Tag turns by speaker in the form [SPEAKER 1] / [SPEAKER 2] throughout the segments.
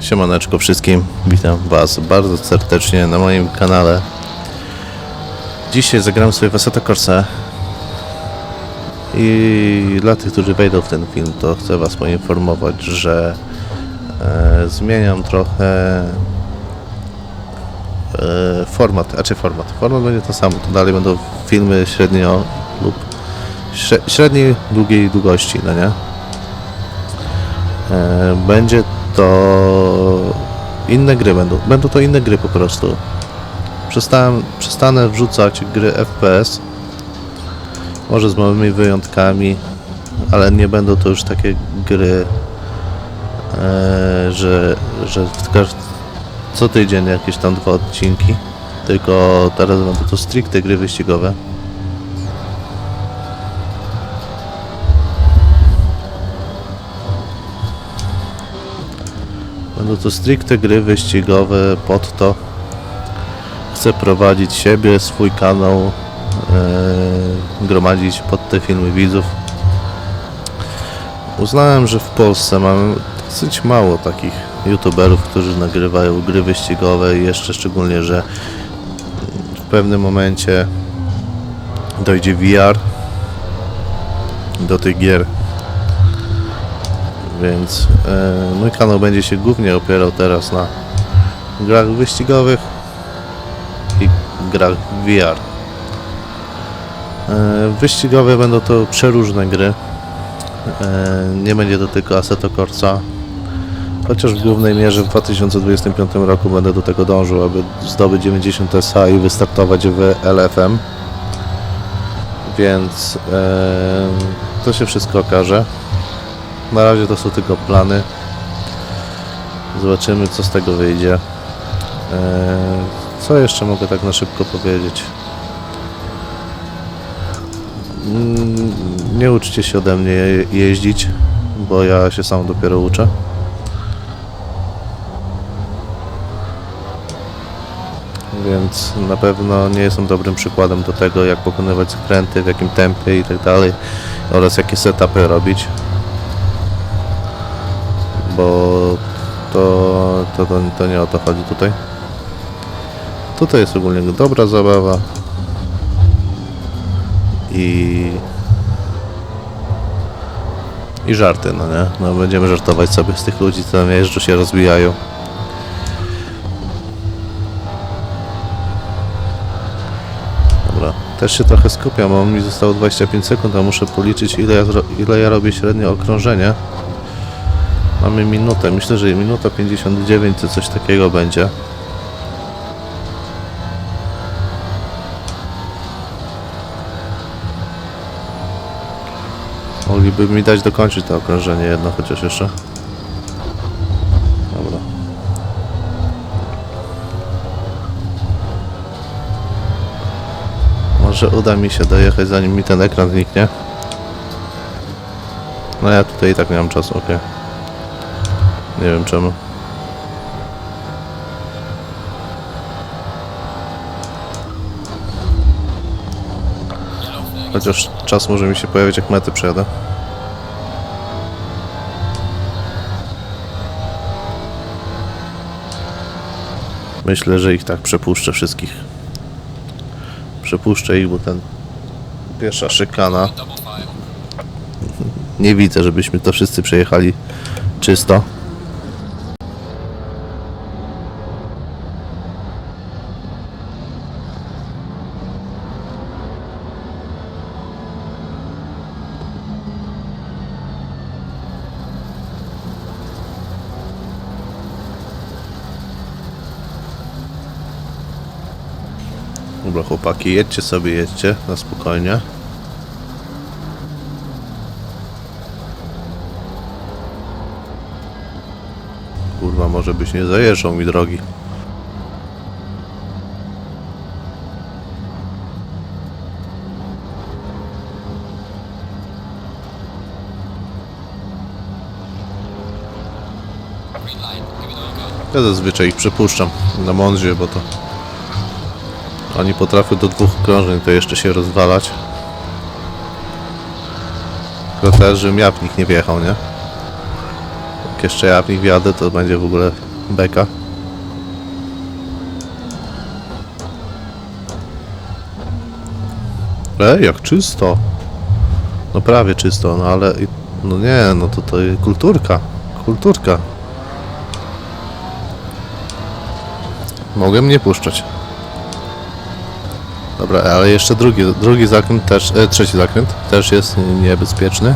[SPEAKER 1] Siemaneczko wszystkim, witam Was bardzo serdecznie na moim kanale. Dzisiaj zagram sobie w Assetto Corsa i dla tych, którzy wejdą w ten film, to chcę Was poinformować, że e, zmieniam trochę e, format, a czy format, format będzie to samo, to dalej będą filmy średnio lub śre, średniej, długiej długości, no nie? E, Będzie to inne gry będą. Będą to inne gry po prostu. Przestałem, przestanę wrzucać gry FPS. Może z małymi wyjątkami, ale nie będą to już takie gry, e, że, że co tydzień jakieś tam dwa odcinki. Tylko teraz będą to stricte gry wyścigowe. Będą to stricte gry wyścigowe pod to. Chcę prowadzić siebie, swój kanał, e, gromadzić pod te filmy widzów. Uznałem, że w Polsce mamy dosyć mało takich youtuberów, którzy nagrywają gry wyścigowe i jeszcze szczególnie, że w pewnym momencie dojdzie VR do tych gier więc e, mój kanał będzie się głównie opierał teraz na grach wyścigowych i grach VR. E, wyścigowe będą to przeróżne gry. E, nie będzie to tylko Assetto Corsa. Chociaż w głównej mierze w 2025 roku będę do tego dążył, aby zdobyć 90 SA i wystartować w LFM. Więc e, to się wszystko okaże. Na razie to są tylko plany. Zobaczymy, co z tego wyjdzie. Eee, Co jeszcze mogę tak na szybko powiedzieć? Mm, Nie uczcie się ode mnie je- jeździć, bo ja się sam dopiero uczę. Więc na pewno nie jestem dobrym przykładem do tego, jak pokonywać skręty, w jakim tempie i tak dalej, oraz jakie setupy robić bo to, to, to, to nie o to chodzi tutaj. Tutaj jest ogólnie dobra zabawa i i żarty, no nie? No będziemy żartować sobie z tych ludzi, co tam jeżdżą, się rozwijają. Dobra, też się trochę skupiam, bo mi zostało 25 sekund, a muszę policzyć ile ja, ile ja robię średnie okrążenie. Mamy minutę, myślę, że minuta 59 to coś takiego będzie. Mogliby mi dać dokończyć to okrążenie jedno chociaż jeszcze. Dobra. Może uda mi się dojechać zanim mi ten ekran zniknie. No ja tutaj i tak nie mam czasu, okej. Nie wiem czemu. Chociaż czas może mi się pojawić jak mety przejadę. Myślę, że ich tak przepuszczę wszystkich. Przepuszczę ich, bo ten pierwsza szykana. Nie widzę, żebyśmy to wszyscy przejechali czysto. Dobra chłopaki, jedźcie sobie, jedźcie na spokojnie. Kurwa, może byś nie zajeżdżał mi drogi. Ja zazwyczaj ich przepuszczam na mądrze, bo to oni potrafią do dwóch okrążeń to jeszcze się rozwalać. Tylko też, żebym ja nie wjechał, nie? Jak jeszcze ja w wjadę, to będzie w ogóle Beka. Ej, jak czysto. No prawie czysto, no ale... No nie, no to to kulturka. Kulturka. Mogę mnie puszczać. Dobra, ale jeszcze drugi, drugi zakręt też, e, trzeci zakręt też jest niebezpieczny.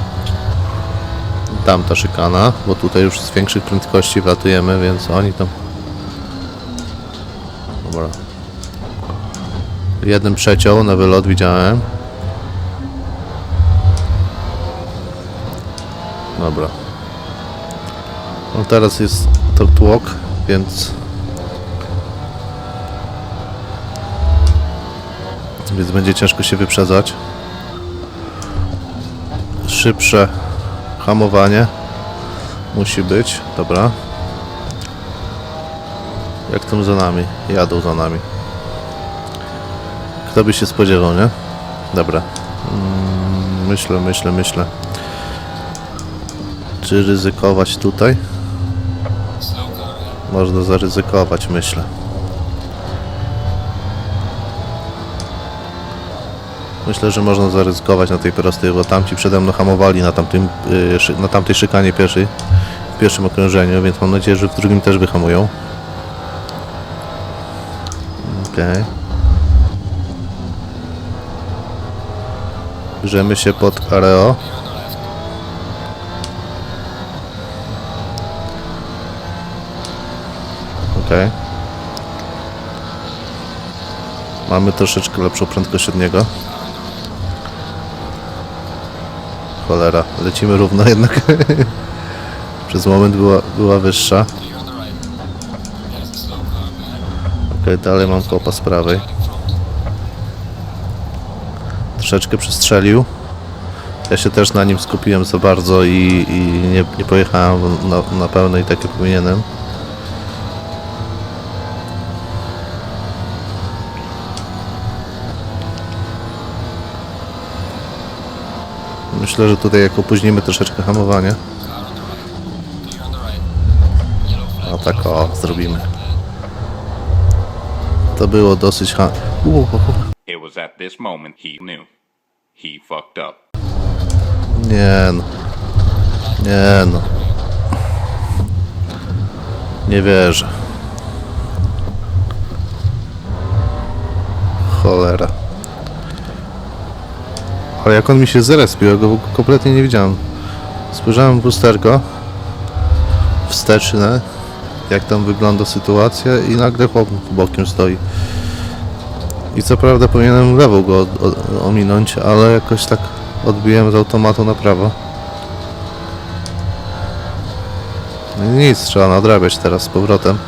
[SPEAKER 1] Tamta szykana, bo tutaj już z większych prędkości wlatujemy, więc oni tam... Dobra. Jeden przeciął na wylot widziałem. Dobra. No teraz jest to tłok, więc... Więc będzie ciężko się wyprzedzać. Szybsze hamowanie musi być. Dobra. Jak tam za nami? Jadą za nami. Kto by się spodziewał, nie? Dobra. Mm, myślę, myślę, myślę. Czy ryzykować tutaj? Można zaryzykować, myślę. Myślę, że można zaryzykować na tej prostej, bo tamci przede mną hamowali na, tamtym, y, na tamtej szykanie pierwszej, w pierwszym okrążeniu, więc mam nadzieję, że w drugim też wyhamują. Okej. Bierzemy się pod Areo. Okej. Mamy troszeczkę lepszą prędkość od niego. Cholera, lecimy równo jednak. Przez moment była, była wyższa. Okej, dalej mam kopa z prawej. Troszeczkę przestrzelił. Ja się też na nim skupiłem za bardzo i, i nie, nie pojechałem na, na pełnej tak jak powinienem. Myślę, że tutaj jak opóźnimy troszeczkę hamowanie. A tak o, zrobimy. To było dosyć ha... Uuu. Nie no. Nie no. Nie wierzę. Cholera. Ale jak on mi się zrespił, ja go kompletnie nie widziałem. Spojrzałem w lusterko wsteczne, jak tam wygląda sytuacja i nagle chłop bokiem stoi. I co prawda powinienem lewą go od, od, ominąć, ale jakoś tak odbiłem z automatu na prawo. No nic, trzeba nadrabiać teraz z powrotem.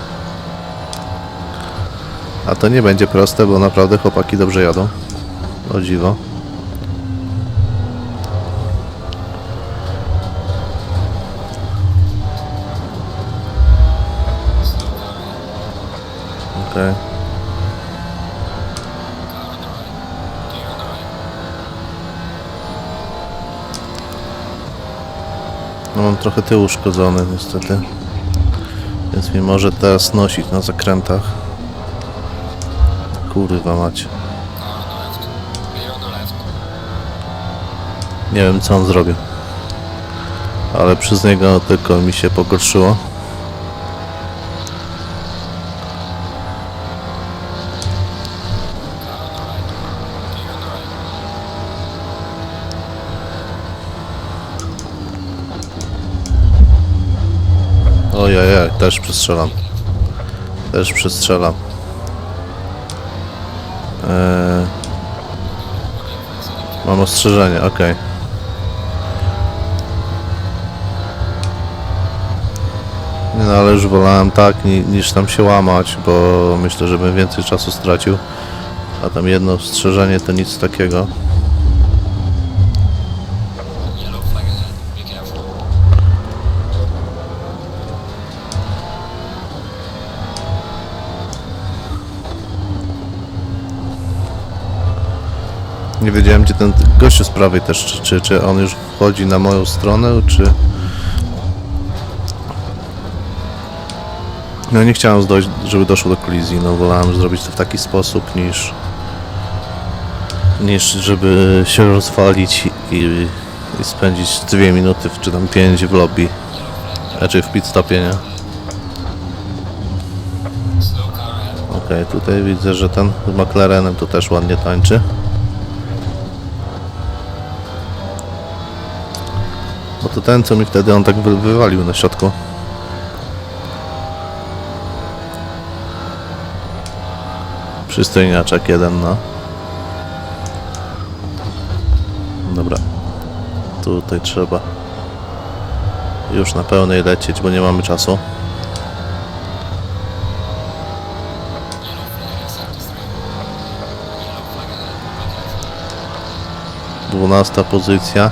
[SPEAKER 1] A to nie będzie proste, bo naprawdę chłopaki dobrze jadą. O dziwo. Okej. No mam trochę tył uszkodzony niestety. Więc mnie może teraz nosić na zakrętach. Kurwa mać. Nie wiem co on zrobił. Ale przez niego tylko mi się pogorszyło. Ojej, też przestrzelam. Też przestrzelam. Eee... Mam ostrzeżenie, okej. Nie no, ale już wolałem tak, ni, niż tam się łamać, bo myślę, że bym więcej czasu stracił. A tam jedno ostrzeżenie to nic takiego. Nie wiedziałem gdzie ten gościu z prawej też, czy, czy, on już wchodzi na moją stronę, czy... No nie chciałem dojść, żeby doszło do kolizji, no wolałem zrobić to w taki sposób niż niż żeby się rozwalić i, i spędzić dwie minuty czy tam pięć w lobby, raczej w pit stopie, nie? Okej, tutaj widzę, że ten z McLarenem to też ładnie tańczy. To ten, co mi wtedy on tak wy- wywalił na środku. Przystojniaczek jeden, no. Dobra. Tutaj trzeba już na pełnej lecieć, bo nie mamy czasu. Dwunasta pozycja.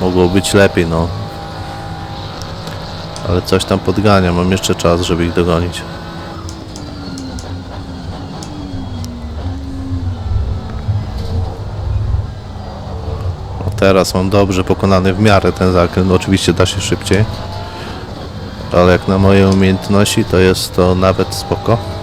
[SPEAKER 1] Mogło być lepiej, no. Ale coś tam podgania, mam jeszcze czas, żeby ich dogonić. O, teraz mam dobrze pokonany w miarę ten zakręt. No, oczywiście da się szybciej. Ale jak na moje umiejętności, to jest to nawet spoko.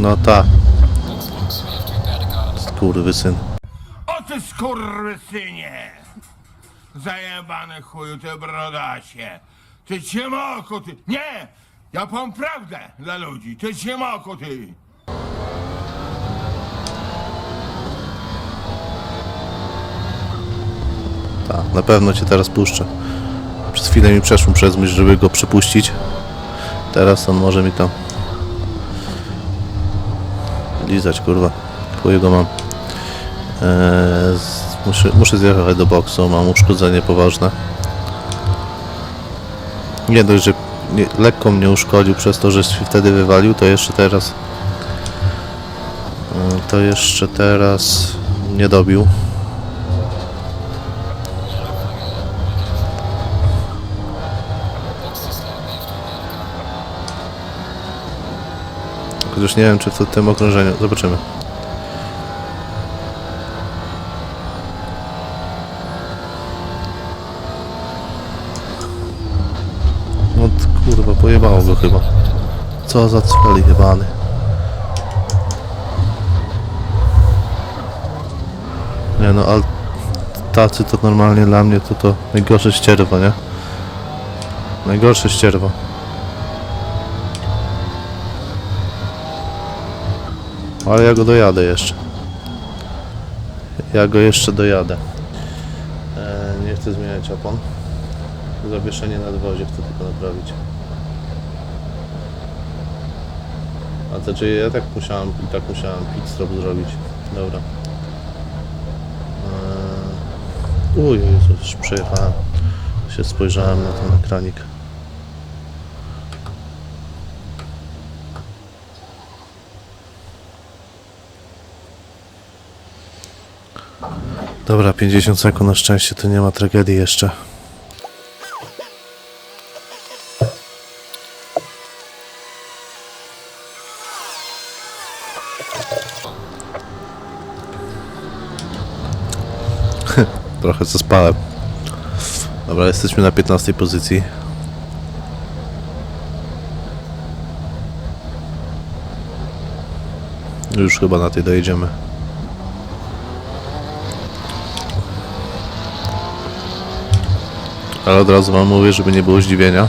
[SPEAKER 1] No ta. Skurwysyn.
[SPEAKER 2] O ty skurwysynie! Zajebany chuju, ty brodasie! Ty ciemoko, ty... Nie! Ja powiem prawdę dla ludzi, ty ciemoko, ty!
[SPEAKER 1] Tak, na pewno cię teraz puszczę. Przez chwilę mi przeszło przez myśl, żeby go przepuścić. Teraz on może mi tam lizać, kurwa. Chuj go mam. Eee, muszę, muszę zjechać do boksu, mam uszkodzenie poważne. Nie dość, że nie, lekko mnie uszkodził przez to, że się wtedy wywalił, to jeszcze teraz eee, to jeszcze teraz nie dobił. Chociaż nie wiem, czy w tym okrążeniu. Zobaczymy. No kurwa, pojebało go chyba. Co za cweli jebany. Nie no, ale tacy to normalnie dla mnie to to najgorsze ścierwo, nie? Najgorsze ścierwo. Ale ja go dojadę jeszcze. Ja go jeszcze dojadę. E, nie chcę zmieniać opon. Zawieszenie na dwozie chcę tylko naprawić. A to czy ja tak musiałem, i tak musiałem pit stop zrobić. Dobra. Eee, uj, już przejechałem. Się spojrzałem na ten ekranik. Dobra, 50 sekund na szczęście, to nie ma tragedii jeszcze. Trochę zaspałem. Dobra, jesteśmy na 15 pozycji. Już chyba na tej dojedziemy. Ale od razu wam mówię, żeby nie było zdziwienia.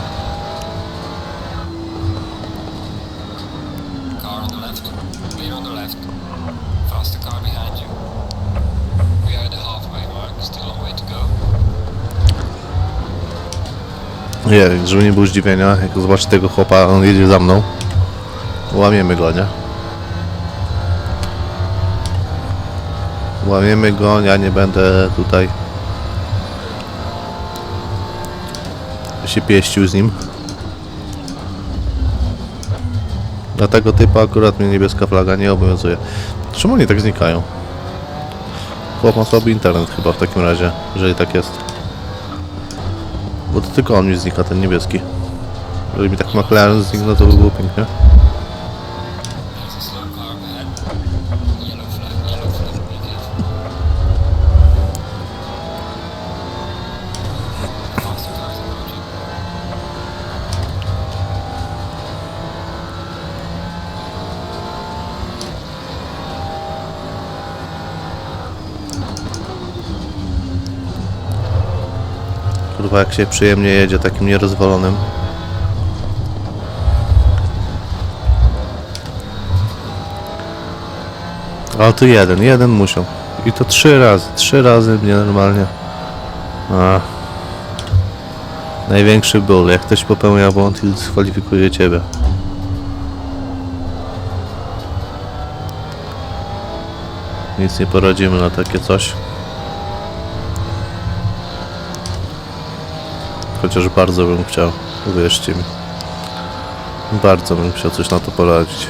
[SPEAKER 1] Nie, żeby nie było zdziwienia, jak zobaczy tego chłopa, on jedzie za mną. Łamiemy go, nie? Łamiemy go, ja nie będę tutaj się pieścił z nim. Dla tego typa akurat mnie niebieska flaga nie obowiązuje. Czemu oni tak znikają? Chłop ma słaby internet chyba w takim razie, jeżeli tak jest. Bo to tylko on mi znika, ten niebieski. Jeżeli mi tak McLaren zniknął, to by było pięknie.
[SPEAKER 3] There's a
[SPEAKER 1] Kurwa, jak się przyjemnie jedzie takim nierozwalonym. Ale tu jeden, jeden musiał. I to trzy razy, trzy razy mnie normalnie. A. Największy ból, jak ktoś popełnia błąd i dyskwalifikuje ciebie. Nic nie poradzimy na takie coś. Chociaż bardzo bym chciał, uwierzcie mi. Bardzo bym chciał coś na to poradzić.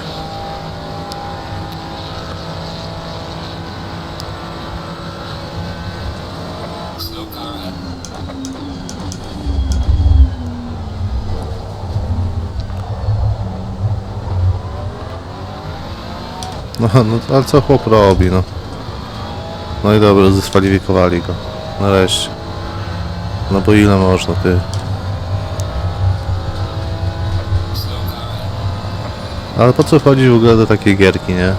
[SPEAKER 1] No, no ale co chłop robi, no. No i dobra, zdyskwalifikowali go. Nareszcie. No bo ile można, ty? Ale po co chodzi w ogóle do takiej gierki, nie?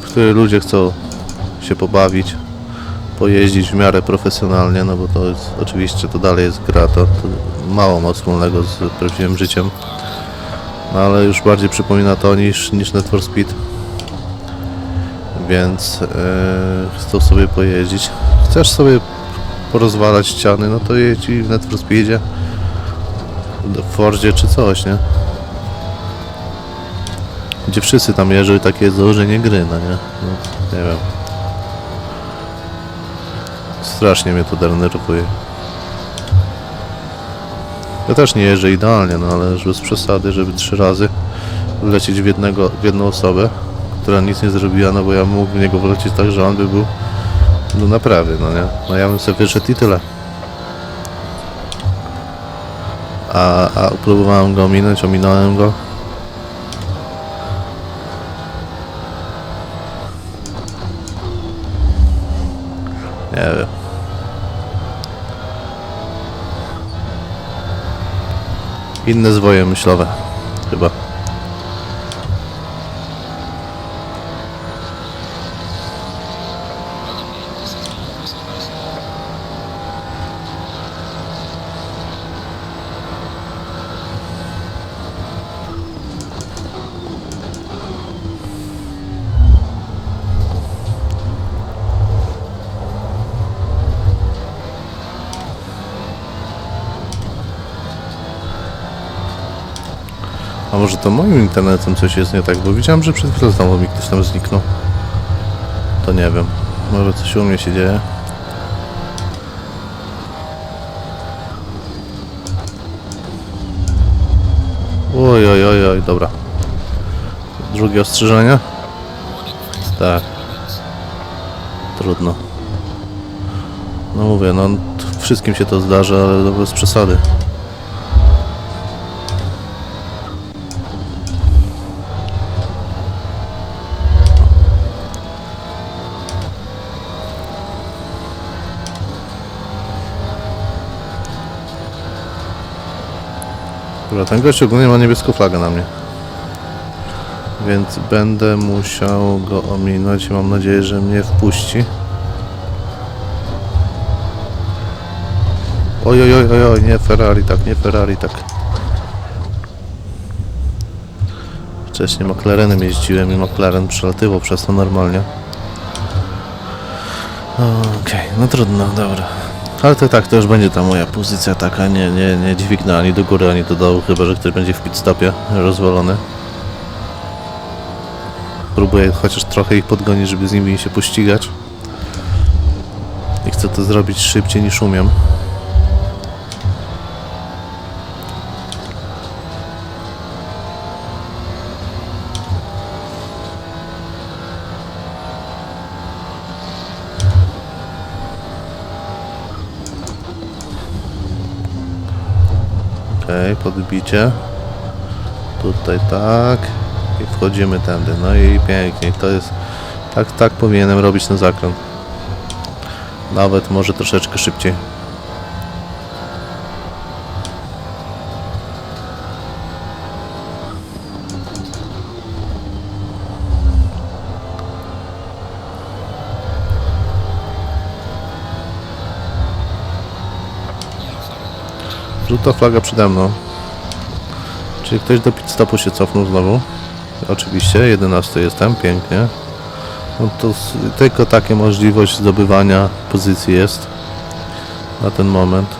[SPEAKER 1] W której ludzie chcą się pobawić, pojeździć w miarę profesjonalnie, no bo to jest, oczywiście to dalej jest gra, to, to mało ma wspólnego z prawdziwym życiem. No ale już bardziej przypomina to niż, niż for Speed. Więc e, chcą sobie pojeździć. Chcesz sobie porozwalać ściany, no to jedź i w Need for Speedzie, w Fordzie czy coś, nie? Gdzie wszyscy tam jeżdżą i takie założenie gry, no nie? No, nie wiem. Strasznie mnie to denerwuje. Ja też nie jeżdżę idealnie, no ale bez przesady, żeby trzy razy wlecieć w, jednego, w jedną osobę, która nic nie zrobiła, no bo ja mógł w niego wlecieć tak, że on by był no naprawy, no nie? No ja bym sobie wyszedł i tyle. A, a próbowałem go ominąć, ominąłem go. Nie wiem. Inne zwoje myślowe. Chyba. Może to moim internetem coś jest nie tak, bo widziałem, że przed chwilą znowu mi ktoś tam zniknął. To nie wiem. Może coś u mnie się dzieje. Oj, oj, oj, oj, dobra. Drugie ostrzeżenie? Tak. Trudno. No mówię, no wszystkim się to zdarza, ale bez przesady. Dobra, ten gość ogólnie ma niebieską flagę na mnie. Więc będę musiał go ominąć i mam nadzieję, że mnie wpuści. Oj, oj, oj, oj, nie Ferrari tak, nie Ferrari tak. Wcześniej McLarenem jeździłem i McLaren przelatywał przez to normalnie. Okej, no trudno, dobra. Ale to tak, to już będzie ta moja pozycja taka, nie, nie, nie dźwignę ani do góry, ani do dołu, chyba że ktoś będzie w pit stopie rozwalony. Próbuję chociaż trochę ich podgonić, żeby z nimi się pościgać. I chcę to zrobić szybciej niż umiem. Okej, podbicie. Tutaj tak. I wchodzimy tędy. No i pięknie. To jest... Tak, tak powinienem robić ten zakręt. Nawet może troszeczkę szybciej. Żółta flaga przede mną. Czyli ktoś do pit stopu się cofnął znowu. Oczywiście, 11 jestem, pięknie. No to tylko takie możliwość zdobywania pozycji jest na ten moment.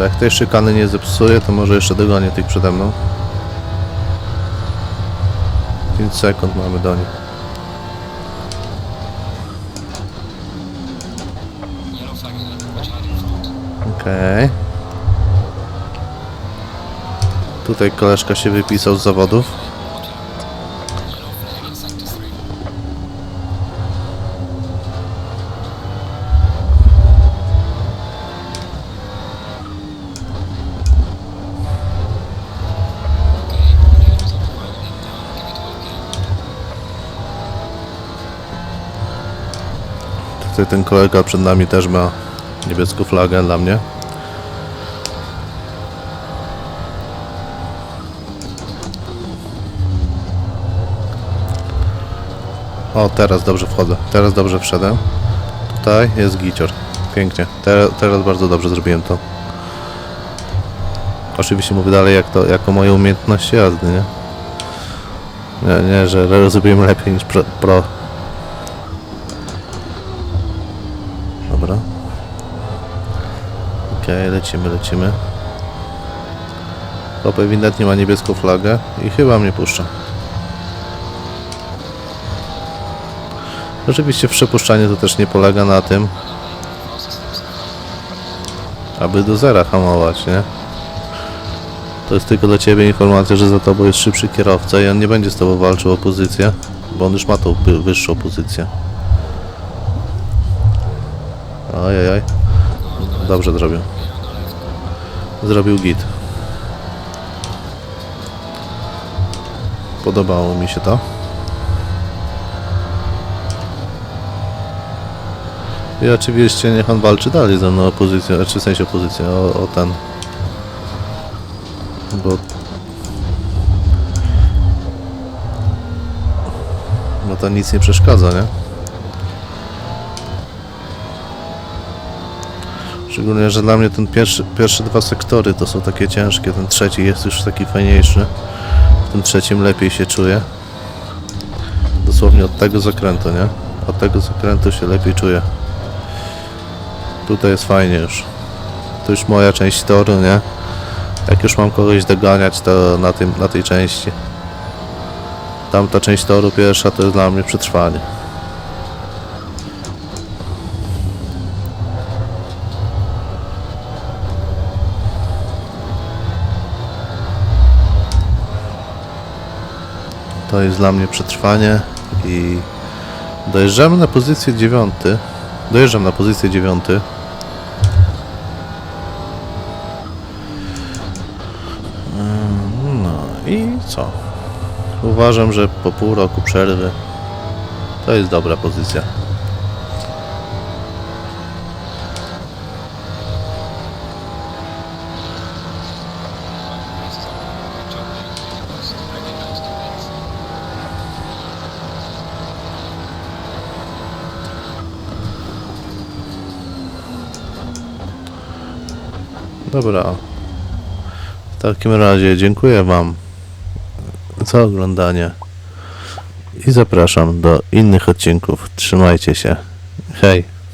[SPEAKER 1] Dobra, jak tej szykany nie zepsuję, to może jeszcze dogonię tych przede mną. 5 sekund mamy do nich. Okej. Tutaj koleżka się wypisał z zawodów. Tutaj ten kolega przed nami też ma niebieską flagę dla mnie. O, teraz dobrze wchodzę. Teraz dobrze wszedłem. Tutaj jest gicior. Pięknie. Teraz, teraz bardzo dobrze zrobiłem to. Oczywiście mówię dalej jak to, jako moje umiejętności jazdy, nie? Nie, nie, że zrobiłem lepiej niż pro, pro Dobra. Okej, lecimy, lecimy. Chłop ewidentnie ma niebieską flagę i chyba mnie puszcza. Oczywiście przepuszczanie to też nie polega na tym, aby do zera hamować, nie? To jest tylko dla Ciebie informacja, że za Tobą jest szybszy kierowca i on nie będzie z Tobą walczył o pozycję, bo on już ma tą wy- wyższą pozycję. Ojej, dobrze zrobił. Zrobił git. Podobało mi się to. I oczywiście niech on walczy dalej ze mną o pozycję, znaczy w sensie o pozycję, o, o ten. Bo... Bo to nic nie przeszkadza, nie? Szczególnie, że dla mnie ten pierwszy, pierwsze dwa sektory to są takie ciężkie, ten trzeci jest już taki fajniejszy. W tym trzecim lepiej się czuję. Dosłownie od tego zakrętu, nie? Od tego zakrętu się lepiej czuję. Tutaj jest fajnie już. To już moja część toru, nie? Jak już mam kogoś doganiać, to na, tym, na tej części. Tamta część toru pierwsza to jest dla mnie przetrwanie. To jest dla mnie przetrwanie i dojeżdżamy na pozycję dziewiąty. Dojeżdżam na pozycję dziewiąty. Ym, No i co? Uważam, że po pół roku przerwy to jest dobra pozycja. Dobra. W takim razie dziękuję Wam za oglądanie i zapraszam do innych odcinków. Trzymajcie się. Hej.